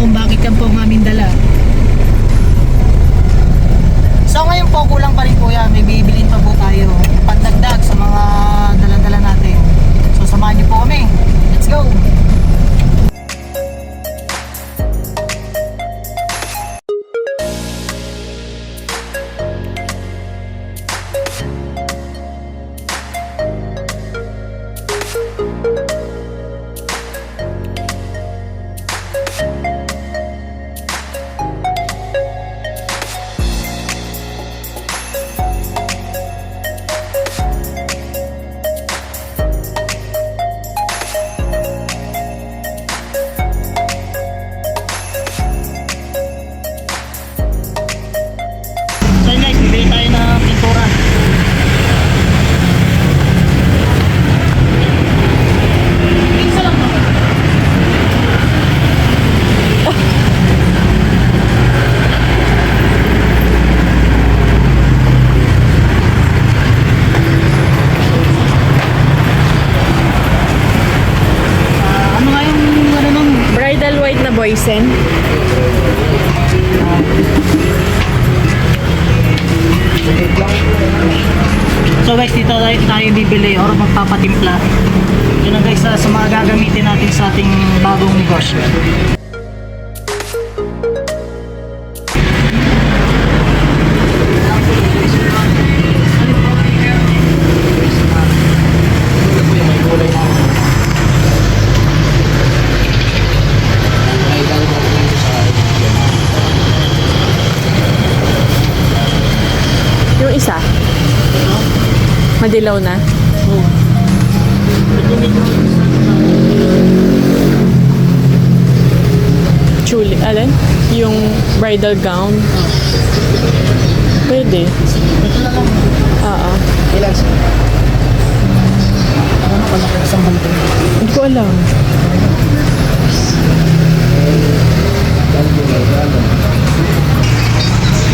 kung bakit yan po ang aming dala. So ngayon po, kulang pa rin po yan. May bibilin pa po tayo. Pandagdag sa mga dala-dala natin. So samahan niyo po kami. Let's go! So guys, dito tayo, bibili or magpapatimpla. Yun na guys, sa, sa mga gagamitin natin sa ating bagong negosyo. Yung isa. Madilaw na. Chuli. Alin? Yung bridal gown. Pwede. Oo. Ilan siya? Ano pala kung isang bantay? Hindi ko alam.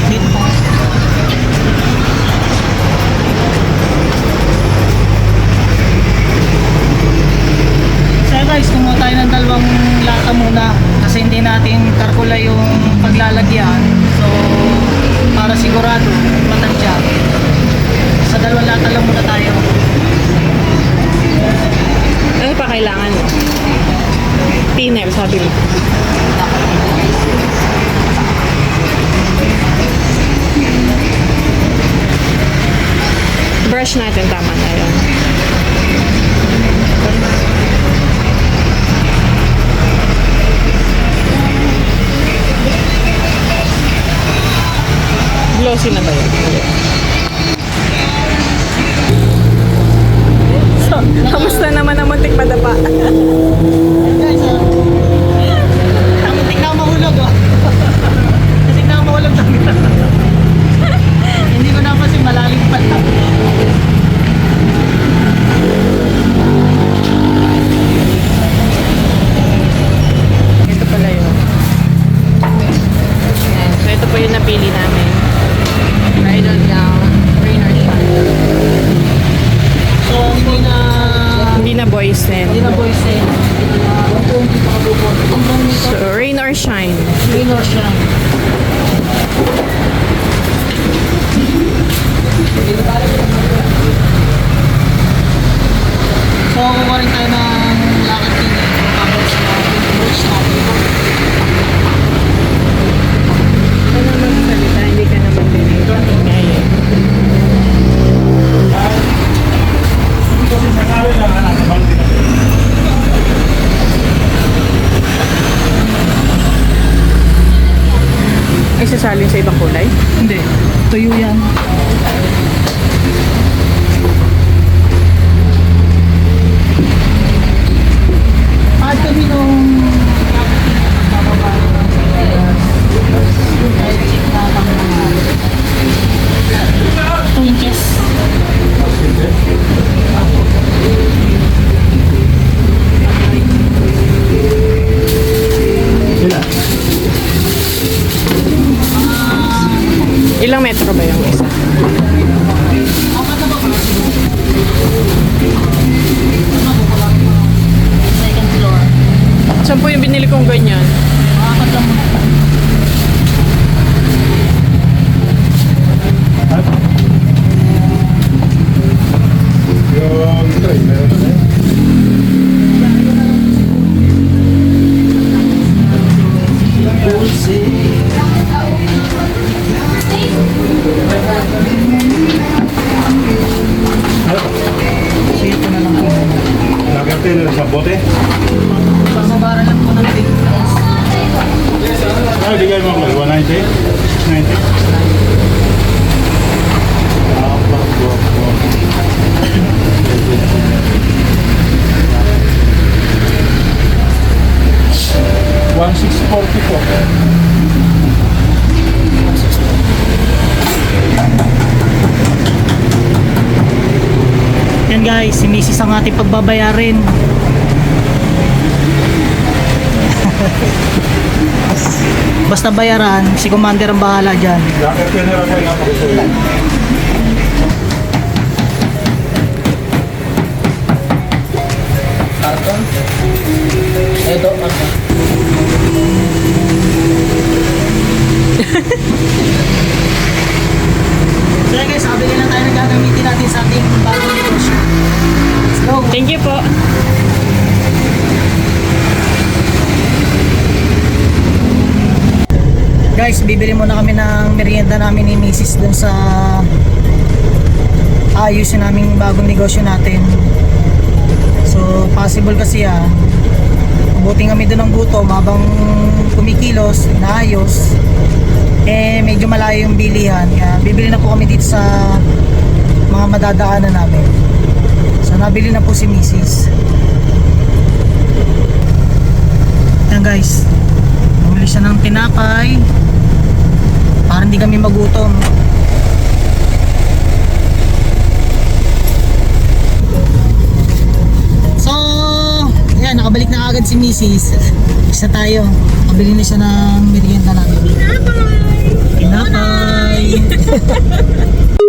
Dito pa. So guys, kumuha tayo ng dalawang lata muna kasi hindi natin karkula yung paglalagyan. So, para sigurado, matansya. Sa dalawang lata lang muna tayo. Ano pa kailangan mo? Thinner, sabi mo. Brush natin, tama na yun. Glossy na ba yun? So, Hindi na boys Hindi din. na boys eh. So, rain or shine. Minor siya. So, kukuha rin tayo ng lakad din eh. Tapos, uh, approach natin. Ito naman salita, hindi ka naman din ngayon. Ay, sasalin sa ibang kulay? Hindi. Ganyan? Makakat lang muna. Yung tray, meron na eh. Po. Lagyan tayo na sa bote. Bababara lang po ng big price. Ay, bigay mo ako. 190? 90? One six forty. Yan guys, si Mrs. ang ating pagbabayarin. Basta bayaran, si Commander ang bahala dyan. Ito, So yan guys, sabili na tayo ng gagamitin natin sa ating bagong negosyo. Let's go! Thank you po. Guys, bibili muna kami ng merienda namin ni Mrs. dun sa ayusin naming bagong negosyo natin. So, possible kasi yan. Buti kami doon ng gutom habang kumikilos, inaayos. Eh, medyo malayo yung bilihan. Kaya bibili na po kami dito sa mga madadaanan namin. So, nabili na po si Mrs. Yan guys. Bumili siya ng tinapay. Para hindi kami magutom. So, yan, nakabalik na agad si Mrs. Isa tayo. Kabili na siya ng merienda natin. Tinapay! Tinapay!